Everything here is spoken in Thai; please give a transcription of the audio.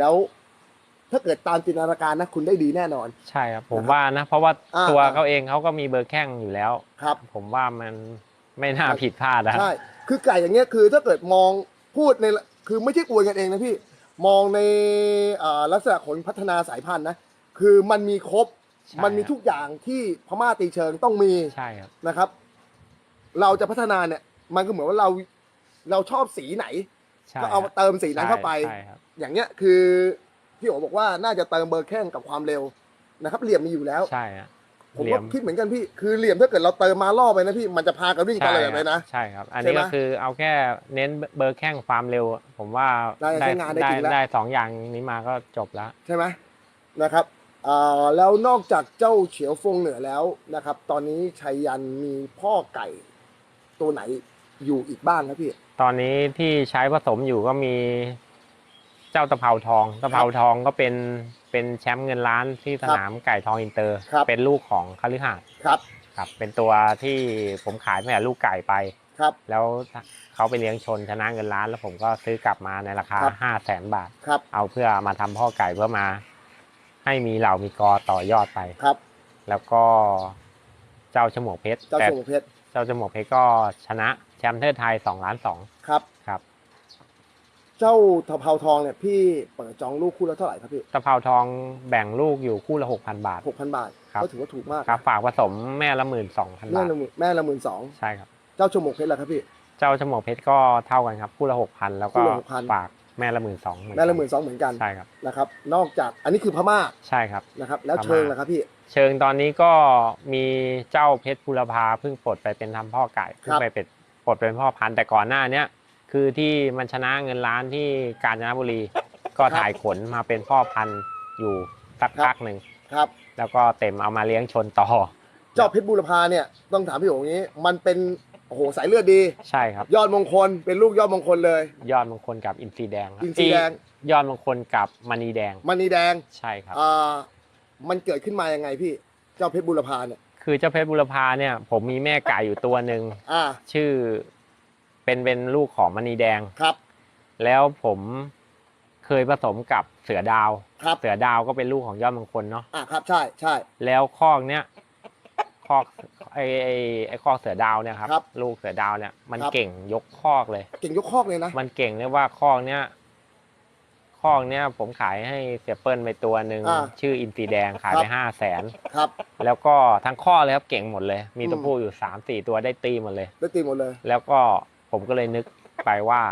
แล้วถ้าเกิดตามจินตนาการนะคุณได้ดีแน่นอน ใช่ครับ ผมนะครับว่านะ เพราะว่าอ่าตัวอ่าเขาเองเขาก็มีเบอร์แข้งอยู่แล้ว ครับ ผมว่ามันไม่น่าผิดพลาดนะใช่ คือไก่อย่างเงี้ยคือถ้าเกิดมองพูดในคือไม่ใช่อวยกันเองนะพี่ มองในอ่าลักษณะของพัฒนาสายพันธุ์นะ คือมันมีครบ ใช่มันมีทุกอย่างที่พม่าตีเชิงต้องมีใช่ครับนะครับ เราจะพัฒนาเนี่ย มันก็เหมือนว่าเราเราชอบสีไหน ใช่ก็เอาเติมสีนั้นเข้าไป ใช่ครับ อย่างเงี้ยคือพี่โอบอกว่าน่าจะเติมเบอร์แข้งกับความเร็วนะครับ เหลี่ยมมีอยู่แล้ว ใช่ฮะผมเหลี่ยว่ามคิดเหมือนกันพี่คือเหลี่ยมถ้าเกิดเราเติมมาล่อไปนะพี่มันจะพากันวิ่งตะใช่เลิดครับเลยนะใช่ครับ อันใช่นี้ไหมก็คือเอาแค่เน้นเบอร์แข้งความเร็ว ผมว่าได้ใช้งานได้จริงแล้วได้สองอย่างนี้มาก็จบแล้วใช่ไหมนะครับอ่าแล้วนอกจากเจ้าเฉียวฟงเหนือแล้วนะครับ ตอนนี้ชัยยันมีพ่อไก่ตัวไหนอยู่อีกบ้างครับพี่ ตอนนี้ที่ใช้ผสมอยู่ก็มี เจ้าตะเภาทองตะเภาทองก็เป็นเป็นแชมป์เงินล้านที่สนามไก่ทองอินเตอร์ ครับ เป็นลูกของคาลิหาดครับครับ เป็นตัวที่ผมขายตั้งแต่ลูกไก่ไป ครับ แล้วเขาไปเลี้ยงชนชนะเงินล้าน แล้วผมก็ซื้อกลับมาในราคาครับ ห้าแสนบาท ครับเอาเพื่อมาทำพ่อไก่เพื่อมา ให้มีเหล่ามีกอต่อยอดไป ครับแล้วก็เจ้าฉมวกเพชรเจ้าแต่สมเพชรเจ้าฉมวกเพชรก็ชนะแชมป์เทิดไทยสองล้านสองครับ ครับ เจ้าทะเภาทองเนี่ยพี่เปิดจองลูกคู่ละเท่าไหร่ครับพี่ตะเภาทองแบ่งลูกอยู่คู่ละหกพันบาท หกพันบาทครับ ก็ถือว่าถูกมากครับฝากผสมแม่ละหมื่นสองพันแม่บาทละหมื่นแม่ละหมื่นสองใช่ครับ เจ้าชมวกเพชรล่ะครับพี่ เจ้าฉมวกเพชรก็เท่ากันครับ คู่ละหกพันแล้วก็คู่ละ6,000 ฝากแม่ละหมื่นสองแม่ละหมื่นสองเหมือนกันใช่ครับนะครับ นอกจากอันนี้คือพม่าใช่ครับ นะครับ แล้วพม่าเชิงล่ะครับพี่ เชิงตอนนี้ก็มีเจ้าเพชรบุรพาเพิ่งปลดไปเป็นทำพ่อไก่เพิ่งไปเป็นปลดเป็นพ่อพันธุ์แต่ก่อนหน้าเนี้ย คือที่มันชนะเงินล้านที่กาญจนบุรี ก็ถ่ายขนมาเป็นพ่อพันธุ์อยู่สักพักหนึ่งครับแล้วก็เต็มเอามาเลี้ยงชนต่อ เจ้าเพชรบูรพาเนี่ยต้องถามพี่โอ๋อย่างนี้ มันเป็นโอ้โหสายเลือดดีใช่ครับ ยอดมงคลเป็นลูกยอดมงคลเลย ยอดมงคลกับอินทรีแดงครับอินทรีแดง ยอดมงคลกับมณีแดงมณีแดงใช่ครับอ่ามันเกิดขึ้นมายังไงพี่เจ้าเพชรบูรพาเนี่ยคือเจ้าเพชรบุรพาเนี่ย ผมมีแม่ไก่อยู่ตัวหนึ่งอ่าชื่อ เป็นเป็นลูกของมณีแดง ครับ แล้วผมเคยผสมกับเสือดาว ครับ เสือดาวก็เป็นลูกของยอดมงคลเนาะ อ่าครับ ใช่ใช่ แล้วคอกเนี้ยคอกไอไอไอคอกเสือดาวเนี่ยครับ ครับลูกเสือดาวเนี่ยมันครับ เก่งยกคอกเลย เก่งยกคอกเลยนะ มันเก่งเลยว่าคอกเนี้ยคอกเนี้ยผมขายให้เสียเปิ้ลไปตัวหนึ่งอ่าชื่ออินตีแดงขายครัไปบห้าแสน ครับ แล้วก็ทั้งข้อเลยครับเก่งหมดเลย มีอืม ตัวผู้อยู่สามสี่ตัวได้ตีหมดเลย ได้ตีหมดเลย แล้วก็ ผมก็เลยนึกไปว่า